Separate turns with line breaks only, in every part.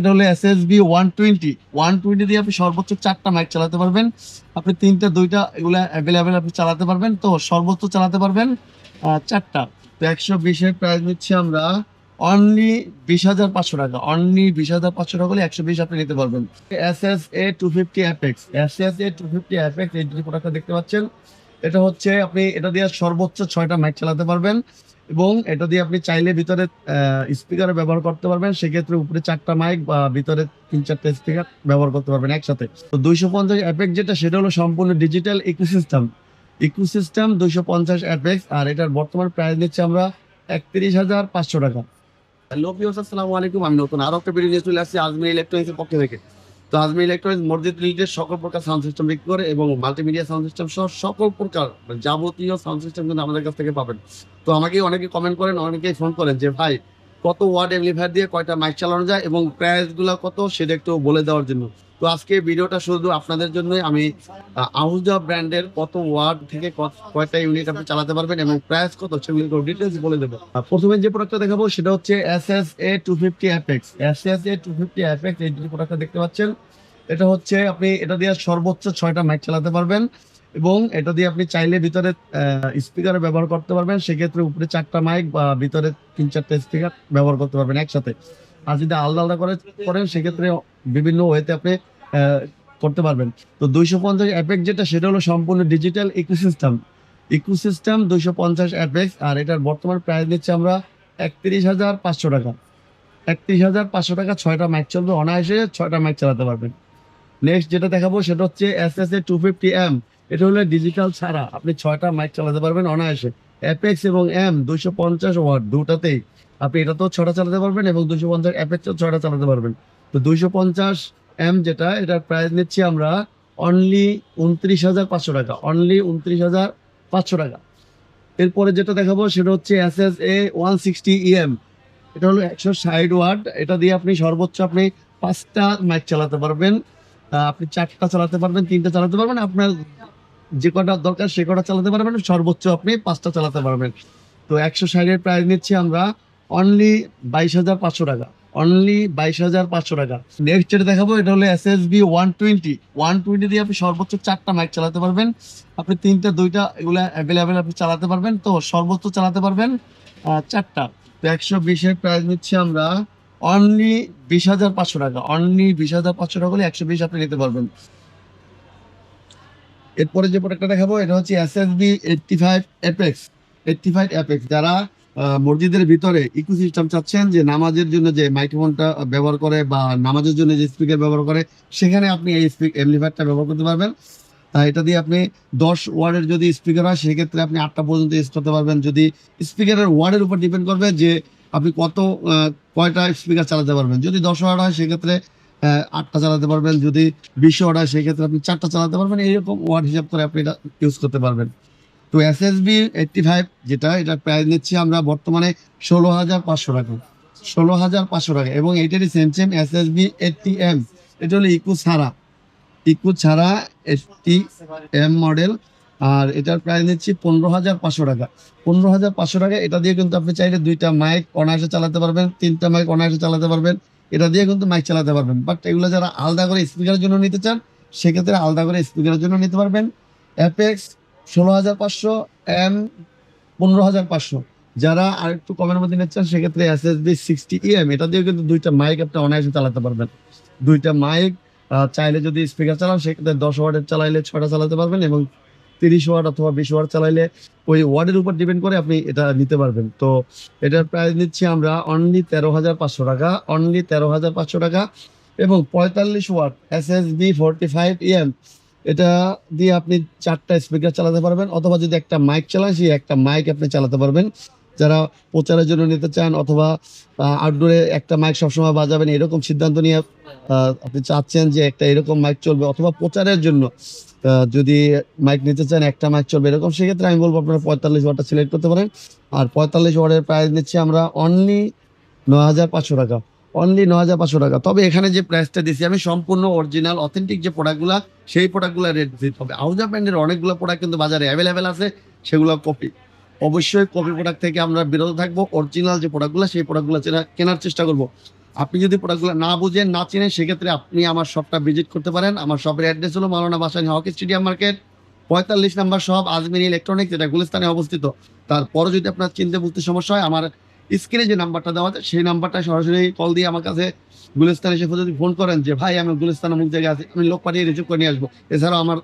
এটা হলো S S B one twenty one twenty দিয়ে আপনি সর্বোচ্চ চারটা মাইক চালাতে পারবেন। আপনি তিনটা, দুইটা এগুলো অ্যাভেলেবেল আপনি চালাতে পারবেন। তো সর্বোচ্চ চালাতে পারবেন চারটা। তো একশো বিশের প্রাইস নিচ্ছি আমরা অনলি বিশ হাজার পাঁচশো টাকা। অনলি বিশ হাজার পাঁচশো টাকা হলে একশো বিশ আপনি নিতে পারবেন। S S A two fifty apex S S A two fifty apex এই প্রোডাক্টটা দেখতে পাচ্ছেন। এটা হচ্ছে আপনি, এটা দিয়ে সর্বোচ্চ ছয়টা মাইক চালাতে পারবেন। এবং এটা দিয়ে আপনি চাইলে ভিতরে স্পিকার ব্যবহার করতে পারবেন। সেক্ষেত্রে উপরে চারটা মাইক বা ভিতরে তিন চারটা স্পিকার ব্যবহার করতে পারবেন একসাথে। তো দুইশো পঞ্চাশ অ্যাপেক্স যেটা, সেটা হলো সম্পূর্ণ ডিজিটাল ইকোসিস্টেম ইকোসিস্টেম দুইশো পঞ্চাশ অ্যাপেক্স আর এটার বর্তমান প্রাইস নিচ্ছে আমরা একত্রিশ হাজার পাঁচশো টাকা। হ্যালো ভিউস আসসালামু আলাইকুম। আমি নতুন আরও একটা ভিডিও নিয়ে চলে আসছি আজমি ইলেকট্রনিক্সের পক্ষ থেকে। তো আজমি ইলেকট্রনিক্স মসজিদ রিলেটেড সকল প্রকার সাউন্ড সিস্টেম বিক্রি করে এবং মাল্টিমিডিয়া সাউন্ড সিস্টেম সহ সকল প্রকার মানে যাবতীয় সাউন্ড সিস্টেম কিন্তু আমাদের কাছ থেকে পাবেন। তো আমাকে অনেকে কমেন্ট করেন, অনেকেই ফোন করেন যে, ভাই কত ওয়ার্ড এমপ্লিফায়ার দিয়ে কয়টা মাইক চালানো যায় এবং প্রাইসগুলো কত সেটা একটু বলে দেওয়ার জন্য। তো আজকে ভিডিওটা শুধু আপনাদের জন্যই। আমি আহুজা ব্র্যান্ডের কত ওয়ার্ড থেকে কয়টা ইউনিট আপনি চালাতে পারবেন এবং প্রাইস কত সেগুলো ডিটেলস বলে দেবো। প্রথমে যে প্রোডাক্টটা দেখাবো সেটা হচ্ছে S S A two fifty apex S S A two fifty apex এই দুটি প্রোডাক্টটা দেখতে পাচ্ছেন। এটা হচ্ছে আপনি, এটা দিয়ে সর্বোচ্চ ছয়টা মাইক চালাতে পারবেন। এবং এটা দিয়ে আপনি চাইলে ভিতরে স্পিকার ব্যবহার করতে পারবেন। সেক্ষেত্রে উপরে চারটা মাইক বা ভিতরে তিন চারটা স্পিকার ব্যবহার করতে পারবেন একসাথে। আর যদি আলাদা আলাদা করে করেন, সেক্ষেত্রে বিভিন্ন ওয়েতে আপনি করতে পারবেন। তো দুইশো পঞ্চাশ অ্যাপেক্স যেটা, সেটা হলো সম্পূর্ণ ডিজিটাল ইকোসিস্টেম ইকোসিস্টেম দুইশো পঞ্চাশ অ্যাপেক্স আর এটার বর্তমান প্রাইস নিচ্ছে আমরা একত্রিশ হাজার পাঁচশো টাকা। একত্রিশ হাজার পাঁচশো টাকা ছয়টা মাইক চলবে। অনায়াসে ছয়টা মাইক চালাতে পারবেন। নেক্সট যেটা দেখাবো সেটা হচ্ছে S S A two fifty M এটা হলো ডিজিটাল ছাড়া। আপনি ছয়টা মাইক চালাতে পারবেন অনায়াসে। অ্যাপেক্স এবং এম দুইশো পঞ্চাশ ওয়াট দুটাতেই। আপনি এটাতেও ছটা চালাতে পারবেন এবং দুইশো পঞ্চাশ অ্যাপেক্সও ছটা চালাতে পারবেন। তো দুইশো পঞ্চাশ এম যেটা, এটার প্রাইস নিচ্ছি আমরা অনলি উনত্রিশ হাজার পাঁচশো টাকা। অনলি উনত্রিশ হাজার পাঁচশো টাকা। এরপরে যেটা দেখাবো সেটা হচ্ছে S S A one sixty EM এটা হলো একশো ষাট ওয়াট এটা দিয়ে আপনি সর্বোচ্চ আপনি পাঁচটা মাইক চালাতে পারবেন। আপনি চারটা চালাতে পারবেন, তিনটা চালাতে পারবেন, আপনার যে কটা দরকার সে কটা চালাতে পারবেন, সর্বোচ্চ আপনি পাঁচটা চালাতে পারবেন। তো একশো ষাটের প্রাইস নিচ্ছি আমরা অনলি বাইশ হাজার পাঁচশো টাকা অনলি বাইশ হাজার পাঁচশো টাকা। নেক্সট যেটা দেখাবো, এটা হলো S S B one twenty one twenty দিয়ে আপনি সর্বোচ্চ চারটা মাইক চালাতে পারবেন। আপনি তিনটা, দুইটা, এগুলো অ্যাভেলেবেল আপনি চালাতে পারবেন। তো সর্বোচ্চ চালাতে পারবেন চারটা। তো একশো বিশের প্রাইস নিচ্ছি আমরা অনলি বিশ হাজার পাঁচশো টাকা অনলি বিশ হাজার পাঁচশো টাকা হলে একশো বিশ আপনি নিতে পারবেন। এরপরে যে প্রোডাক্টটা দেখাবো, এটা হচ্ছে S S B eighty five apex eighty five apex যারা মসজিদের ভিতরে ইকোসিস্টেম চাচ্ছেন যে নামাজের জন্য যে মাইক্রোফোনটা ব্যবহার করে বা নামাজের জন্য যে স্পিকার ব্যবহার করে, সেখানে আপনি এই স্পিক এমপ্লিফায়ারটা ব্যবহার করতে পারবেন। এটা দিয়ে আপনি দশ ওয়ার্ডের যদি স্পিকার হয়, সেক্ষেত্রে আপনি আটটা পর্যন্ত ইউজ করতে পারবেন। যদি স্পিকারের ওয়ার্ডের উপর ডিপেন্ড করবে যে আপনি কত কয়টা স্পিকার চালাতে পারবেন? যদি দশ ওয়ার্ড হয়, সেক্ষেত্রে আটটা চালাতে পারবেন। যদি বিশ ওয়ার্ড হয়, সেক্ষেত্রে আপনি চারটা চালাতে পারবেন। এইরকম ওয়ার্ড হিসাব করে আপনি এটা ইউজ করতে পারবেন। তো S S B eighty five যেটা, এটার প্রাইস নিচ্ছি আমরা বর্তমানে ষোলো হাজার পাঁচশো টাকা। ষোলো হাজার পাঁচশো টাকা। এবং এইটারই same same S S B eighty M এটা হলো ইকো ছাড়া। ইকো ছাড়া এইটটি এম মডেল আর এটার প্রাইস নিচ্ছি পনেরো হাজার পাঁচশো টাকা। পনেরো হাজার পাঁচশো টাকা, এটা দিয়ে কিন্তু আপনি চাইলে দুইটা মাইক অনায়াসে চালাতে পারবেন, তিনটা মাইক অনায়াসে চালাতে পারবেন, এটা দিয়ে কিন্তু মাইক চালাতে পারবেন। বাট এগুলো যারা আলাদা করে স্পিকারের জন্য নিতে চান, সেক্ষেত্রে আলাদা করে স্পিকারের জন্য নিতে পারবেন। অ্যাপেক্স ষোলো হাজার পাঁচশো এম পনেরো হাজার পাঁচশো। যারা আর একটু কমের মধ্যে নিতে চান, সেক্ষেত্রে S S B sixty EM এটা দিয়ে কিন্তু দুইটা মাইক আপনি অনায়াসে চালাতে পারবেন। দুইটা মাইক চাইলে যদি স্পিকার চালান, সেক্ষেত্রে দশ ওয়ার্ডের চালাইলে ছটা চালাতে পারবেন এবং তিরিশ ওয়াট অথবা বিশ ওয়াট চালাইলে ওই ওয়ার্ডের উপর ডিপেন্ড করে আপনি এটা নিতে পারবেন। তো এটার প্রাইস নিচ্ছি আমরা অনলি তেরো হাজার পাঁচশো টাকা অনলি তেরো হাজার পাঁচশো টাকা এবং পঁয়তাল্লিশ watt S S B forty five EM এটা দিয়ে আপনি চারটা স্পিকার চালাতে পারবেন অথবা যদি একটা মাইক চালান, সেই একটা মাইক আপনি চালাতে পারবেন। যারা প্রচারের জন্য নিতে চান অথবা আউটডোরে একটা মাইক সবসময় বাজাবেন, এরকম সিদ্ধান্ত নিয়ে আপনি চাচ্ছেন যে একটা এরকম মাইক চলবে অথবা প্রচারের জন্য যদি মাইক নিতে চান, একটা মাইক চলবে, এরকম, সেক্ষেত্রে আমি বলব আপনারা পঁয়তাল্লিশ ওয়াটটা সিলেক্ট করতে পারেন। আর পঁয়তাল্লিশ ওয়াটের প্রাইস নিচ্ছি আমরা অনলি নয় হাজার পাঁচশো টাকা। অনলি নয় হাজার পাঁচশো টাকা। তবে এখানে যে প্রাইসটা দিচ্ছি আমি সম্পূর্ণ অরিজিনাল অথেন্টিক যে প্রোডাক্টগুলো সেই প্রোডাক্টগুলো রেট দিতে হবে। আউজা ব্র্যান্ডের অনেকগুলো প্রোডাক্ট কিন্তু বাজারে অ্যাভেলেবেল আছে, সেগুলো কপি অবশ্যই কপি প্রোডাক্ট থেকে আমরা বিরত থাকব। অরিজিনাল যে প্রোডাক্টগুলো সেই প্রোডাক্টগুলো কেনার চেষ্টা করব। আপনি যদি প্রোডাক্টগুলো না বুঝেন, না চেনেন, সেক্ষেত্রে আপনি আমার শপটা ভিজিট করতে পারেন। আমার শপের অ্যাড্রেস হলো Maulana Bhasani hockey stadium market, পঁয়তাল্লিশ নাম্বার শপ আজমিনী ইলেকট্রনিক্স যেটা গুলিস্তানে অবস্থিত। তারপরে যদি আপনার চিনতে বুঝতে সমস্যা হয়, আমার স্ক্রিনে যে নাম্বারটা দেওয়া আছে, সেই নাম্বারটা সরাসরি কল দিয়ে আমার কাছে গুলিস্তান এসে যদি ফোন করেন যে, ভাই, আমি গুলিস্তান অমুক জায়গায় আছি, আমি লোক পাঠিয়ে রিসিভ করে নিয়ে আসব। এছাড়াও আমার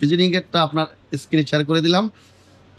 ভিজিটিং এরটা আপনার স্ক্রিনে শেয়ার করে দিলাম।